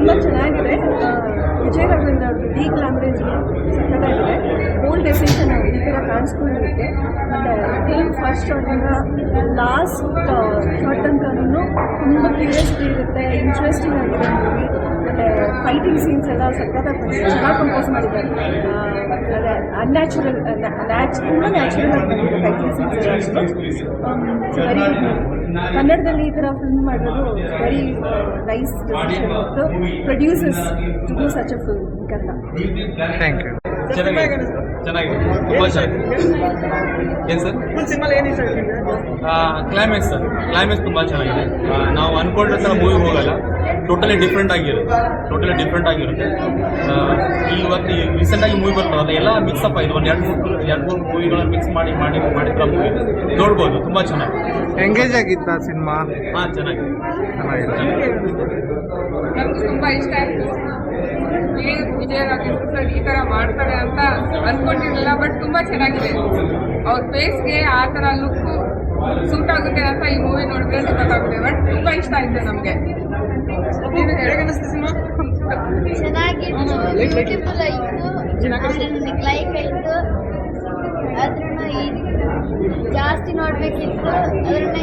ತುಂಬ ಚೆನ್ನಾಗಿದೆ. ವಿಜಯ್ ರಾಘವೇಂದ್ರ ಡಿ ಗ್ಲಾಮರೇಜ್ ಸಕ್ಕತ್ತಾಗಿದೆ. ಓಲ್ಡ್ ಡೆಫಿನೇಷನ್ ಈ ಥರ ಕಾಣಿಸ್ಕೊಂಡಿರುತ್ತೆ ಮತ್ತು ಫಿಲ್ಮ್ ಫಸ್ಟ್ ಅದರಿಂದ ಲಾಸ್ಟ್ ಶಾರ್ಟ್ ತನಕನೂ ತುಂಬ ಕ್ಯೂರಿಯಾಸಿಟಿ ಇರುತ್ತೆ ಇಂಟ್ರೆಸ್ಟಿಂಗ್ ಆಗಿದೆ ಮತ್ತು ಫೈಟಿಂಗ್ ಸೀನ್ಸ್ ಎಲ್ಲ ಸಕ್ಕತ್ತಾಗಿ ಚೆನ್ನಾಗಿ ಕಂಪೋಸ್ ಮಾಡಿದ್ದಾರೆ. ಆ, ಅದೇ ಅನ್ಯಾಚುರಲ್ ನ್ಯಾಚ್ ತುಂಬ ನ್ಯಾಚುರಲ್ ಆಗಿ ಬಂದಿದೆ ಫೈಟಿಂಗ್ ಸೀನ್ಸ್ ಎಲ್ಲ ಕನ್ನಡದಲ್ಲಿ ಈ ಥರ ಫಿಲ್ಮ್ ಮಾಡೋದು very nice producers to do such a film Kannada thank you ಚೆನ್ನಾಗಿದೆ. ಚೆನ್ನಾಗಿದೆ. ತುಂಬ ಚೆನ್ನಾಗಿದೆ. ಏನು ಸರ್? Climax sir. ಕ್ಲೈಮ್ಯಾಕ್ಸ್ ತುಂಬಾ ಚೆನ್ನಾಗಿದೆ. ನಾವು ಅನ್ಕೊಂಡ್ರೆ ಥರ ಮೂವಿ ಹೋಗಲ್ಲ. ಟೋಟಲಿ ಡಿಫ್ರೆಂಟ್ ಆಗಿರುತ್ತೆ. ಟೋಟಲಿ ಡಿಫ್ರೆಂಟ್ ಆಗಿರುತ್ತೆ. ಈ ಇವತ್ತು ರೀಸೆಂಟಾಗಿ ಮೂವಿ ಬರ್ತಾವಲ್ಲ ಎಲ್ಲ ಮಿಕ್ಸ್ ಅಪ್ ಆಯಿತು ಒಂದು ಎರಡು ಮೂರು ಎರಡು ಮೂರು ಮೂವಿಗಳನ್ನ ಮಿಕ್ಸ್ ಮಾಡಿ ಮಾಡಿ ಮಾಡಿದ್ರ ಮೂವಿ ನೋಡ್ಬೋದು. ತುಂಬ ಚೆನ್ನಾಗಿ ಎಂಗೇಜ್ ಆಗಿತ್ತ ಸಿನಿಮಾ ಹಾಂ ಚೆನ್ನಾಗಿದೆ. ಚೆನ್ನಾಗಿದೆ. ನಮ್ಗೆ ತುಂಬ ಇಷ್ಟ ಆಯಿತು. ಏನು ವಿಜಯ ರಾಘವೇಂದ್ರ ಸರ್ ಈ ಥರ ಮಾಡ್ತಾರೆ ಅಂತ ಅಂದ್ಕೊಂಡಿರಲಿಲ್ಲ ಬಟ್ ತುಂಬ ಚೆನ್ನಾಗಿದೆ. ಅವ್ರ ಫೇಸ್ಗೆ ಆ ಥರ ಲುಕ್ಕು ಸೂಟ್ ಆಗುತ್ತೆ ಅಂತ ಈ ಮೂವಿ ನೋಡಿದ್ರೆ ಗೊತ್ತಾಗುತ್ತೆ ಬಟ್ ತುಂಬ ಇಷ್ಟ ಆಯಿತು ನಮಗೆ. ಚೆನ್ನಾಗಿತ್ತು ಬ್ಯೂಟಿಫುಲ್ ಅದ್ರನ್ನ ಜಾಸ್ತಿ ನೋಡ್ಬೇಕಿತ್ತು. ಅದ್ರನ್ನ